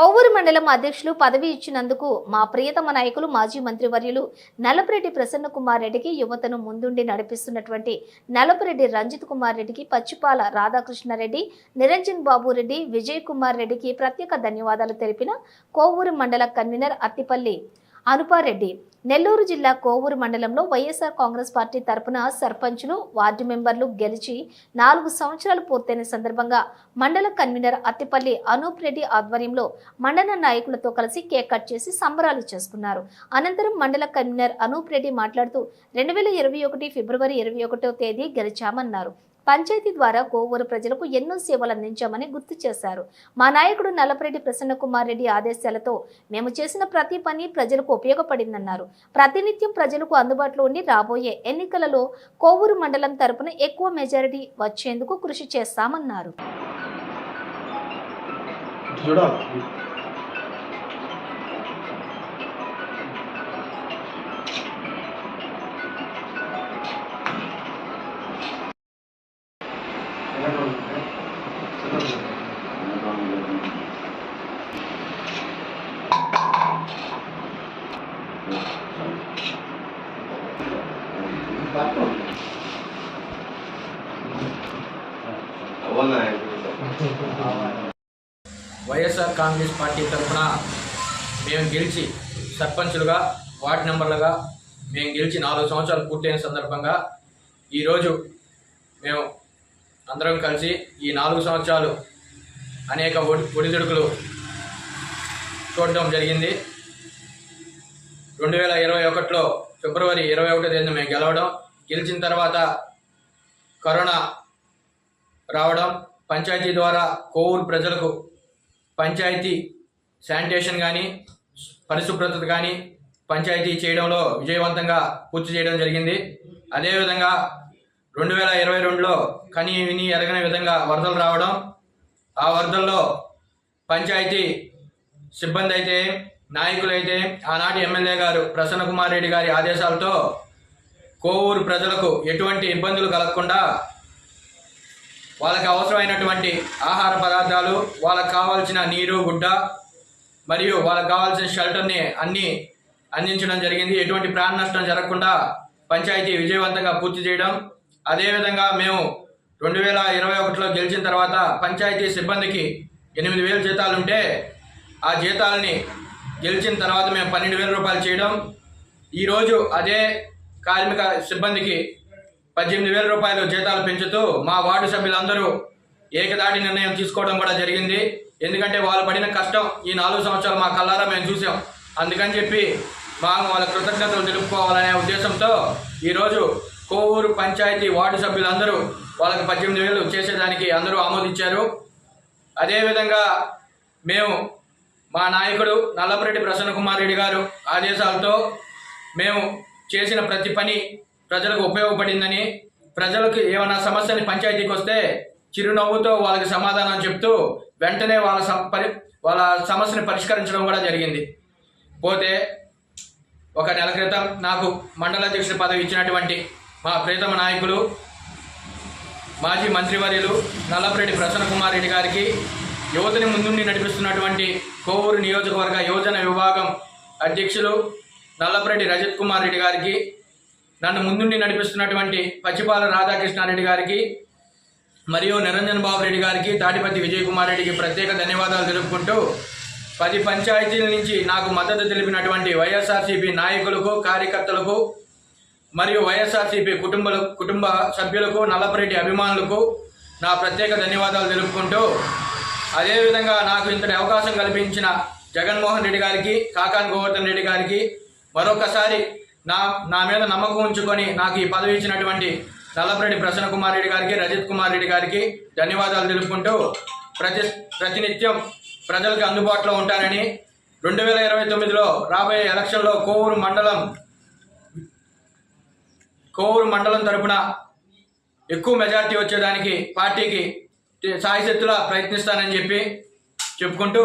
కోవూరు మండలం అధ్యక్షులు పదవి ఇచ్చినందుకు మా ప్రియతమ నాయకులు మాజీ మంత్రివర్యులు నలపరెడ్డి ప్రసన్న కుమార్ రెడ్డికి యువతను ముందుండి నడిపిస్తున్నటువంటి నలపరెడ్డి రంజిత్ కుమార్ రెడ్డికి పచ్చిపాల రాధాకృష్ణారెడ్డి నిరంజన్ బాబు రెడ్డి విజయ్ కుమార్ రెడ్డికి ప్రత్యేక ధన్యవాదాలు తెలిపిన కోవూరు మండల కన్వీనర్ అత్తిపల్లి అనుపారెడ్డి. నెల్లూరు జిల్లా కోవూరు మండలంలో వైఎస్ఆర్ కాంగ్రెస్ పార్టీ తరపున సర్పంచులు వార్డు మెంబర్లు గెలిచి నాలుగు సంవత్సరాలు పూర్తయిన సందర్భంగా మండల కన్వీనర్ అత్తిపల్లి అనూప్ రెడ్డి ఆధ్వర్యంలో మండల నాయకులతో కలిసి కేక్ కట్ చేసి సంబరాలు చేసుకున్నారు. అనంతరం మండల కన్వీనర్ అనూప్ రెడ్డి మాట్లాడుతూ రెండు వేల ఇరవై ఒకటి ఫిబ్రవరి ఇరవై ఒకటో తేదీ గెలిచామన్నారు. పంచాయతీ ద్వారా కోవూరు ప్రజలకు ఎన్నో సేవలు అందించామని గుర్తు చేశారు. మా నాయకుడు నల్లపరెడ్డి ప్రసన్న కుమార్ రెడ్డి ఆదేశాలతో మేము చేసిన ప్రతి పని ప్రజలకు ఉపయోగపడిందన్నారు. ప్రతినిత్యం ప్రజలకు అందుబాటులో ఉండి రాబోయే ఎన్నికలలో కోవూరు మండలం తరపున ఎక్కువ మెజారిటీ వచ్చేందుకు కృషి చేస్తామన్నారు. వైఎస్ఆర్ కాంగ్రెస్ పార్టీ తరఫున మేము గెలిచి సర్పంచులుగా వార్డు మెంబర్లుగా మేము గెలిచి నాలుగు సంవత్సరాలు పూర్తయిన సందర్భంగా ఈరోజు మేము అందరం కలిసి ఈ నాలుగు సంవత్సరాలు అనేక ఒడి ఒడిదుడుకులు చూడడం జరిగింది. రెండు వేల ఇరవై ఒకటిలో ఫిబ్రవరి ఇరవై ఒకటో తేదీన మేము గెలవడం గెలిచిన తర్వాత కరోనా రావడం పంచాయతీ ద్వారా కోవూరు ప్రజలకు పంచాయతీ శానిటేషన్ కానీ పరిశుభ్రత కానీ పంచాయతీ చేయడంలో విజయవంతంగా పూర్తి చేయడం జరిగింది. అదేవిధంగా రెండు వేల ఇరవై రెండులో కని విని ఎరగని విధంగా వరదలు రావడం. ఆ వరదల్లో పంచాయతీ సిబ్బంది అయితే నాయకులైతే ఆనాటి ఎమ్మెల్యే గారు ప్రసన్న కుమార్ రెడ్డి గారి ఆదేశాలతో కోవూరు ప్రజలకు ఎటువంటి ఇబ్బందులు కలగకుండా వాళ్ళకి అవసరమైనటువంటి ఆహార పదార్థాలు వాళ్ళకి కావాల్సిన నీరు గుడ్డ మరియు వాళ్ళకి కావాల్సిన షెల్టర్ని అన్నీ అందించడం జరిగింది. ఎటువంటి ప్రాణ నష్టం జరగకుండా పంచాయతీ విజయవంతంగా పూర్తి చేయడం. అదేవిధంగా మేము రెండు వేల ఇరవై ఒకటిలో గెలిచిన తర్వాత పంచాయతీ సిబ్బందికి ఎనిమిది వేల జీతాలు ఉంటే ఆ జీతాలని గెలిచిన తర్వాత మేము పన్నెండు వేల రూపాయలు చేయడం. ఈరోజు అదే కార్మిక సిబ్బందికి పద్దెనిమిది వేల రూపాయలు జీతాలు పెంచుతూ మా వార్డు సభ్యులందరూ ఏకదాటి నిర్ణయం తీసుకోవడం కూడా జరిగింది. ఎందుకంటే వాళ్ళు పడిన కష్టం ఈ నాలుగు సంవత్సరాలు మా కళ్ళారా మేము చూసాం. అందుకని చెప్పి మాకు వాళ్ళ కృతజ్ఞతలు తెలుపుకోవాలనే ఉద్దేశంతో ఈరోజు కోవూరు పంచాయతీ వార్డు సభ్యులందరూ వాళ్ళకి పద్దెనిమిది వేలు చేసేదానికి అందరూ ఆమోదించారు. అదేవిధంగా మేము మా నాయకుడు నల్లపరెడ్డి ప్రసన్న కుమార్ రెడ్డి గారు ఆదేశాలతో మేము చేసిన ప్రతి పని ప్రజలకు ఉపయోగపడిందని ప్రజలకు ఏమైనా సమస్యని పంచాయతీకి వస్తే చిరునవ్వుతో వాళ్ళకి సమాధానం చెప్తూ వెంటనే వాళ్ళ పరి వాళ్ళ సమస్యని పరిష్కరించడం కూడా జరిగింది. పోతే ఒక నెల క్రితం నాకు మండల అధ్యక్షుడి పదవి ఇచ్చినటువంటి మా ప్రీతమ నాయకులు మాజీ మంత్రివర్యులు నల్లపరెడ్డి ప్రసన్న కుమార్ రెడ్డి గారికి యువతని ముందుండి నడిపిస్తున్నటువంటి కోవూరు నియోజకవర్గ యువజన విభాగం అధ్యక్షులు నల్లపరెడ్డి రజత్ కుమార్ రెడ్డి గారికి నన్ను ముందుండి నడిపిస్తున్నటువంటి పచ్చిపాల రాధాకృష్ణారెడ్డి గారికి మరియు నిరంజన్ బాబు రెడ్డి గారికి తాటిపతి విజయ్ కుమార్ రెడ్డికి ప్రత్యేక ధన్యవాదాలు తెలుపుకుంటూ పది పంచాయతీల నుంచి నాకు మద్దతు తెలిపినటువంటి వైఎస్ఆర్సీపీ నాయకులకు కార్యకర్తలకు మరియు వైఎస్ఆర్సీపీ కుటుంబ కుటుంబ సభ్యులకు నల్లపరెడ్డి అభిమానులకు నా ప్రత్యేక ధన్యవాదాలు తెలుపుకుంటూ అదేవిధంగా నాకు ఇంతటి అవకాశం కల్పించిన జగన్మోహన్ రెడ్డి గారికి కాకాన్ గోవర్ధన్ రెడ్డి గారికి మరొకసారి నా నా మీద నమ్మకం ఉంచుకొని నాకు ఈ పదవి ఇచ్చినటువంటి నల్లపరెడ్డి ప్రసన్న కుమార్ రెడ్డి గారికి రజిత్ కుమార్ రెడ్డి గారికి ధన్యవాదాలు తెలుపుకుంటూ ప్రతి ప్రతినిత్యం ప్రజలకు అందుబాటులో ఉంటానని రెండు వేల ఇరవై తొమ్మిదిలో రాబోయే ఎలక్షన్లో కోవూరు మండలం కోవూరు మండలం తరపున ఎక్కువ మెజార్టీ వచ్చేదానికి పార్టీకి సాయశక్తులా ప్రయత్నిస్తానని చెప్పి చెప్పుకుంటూ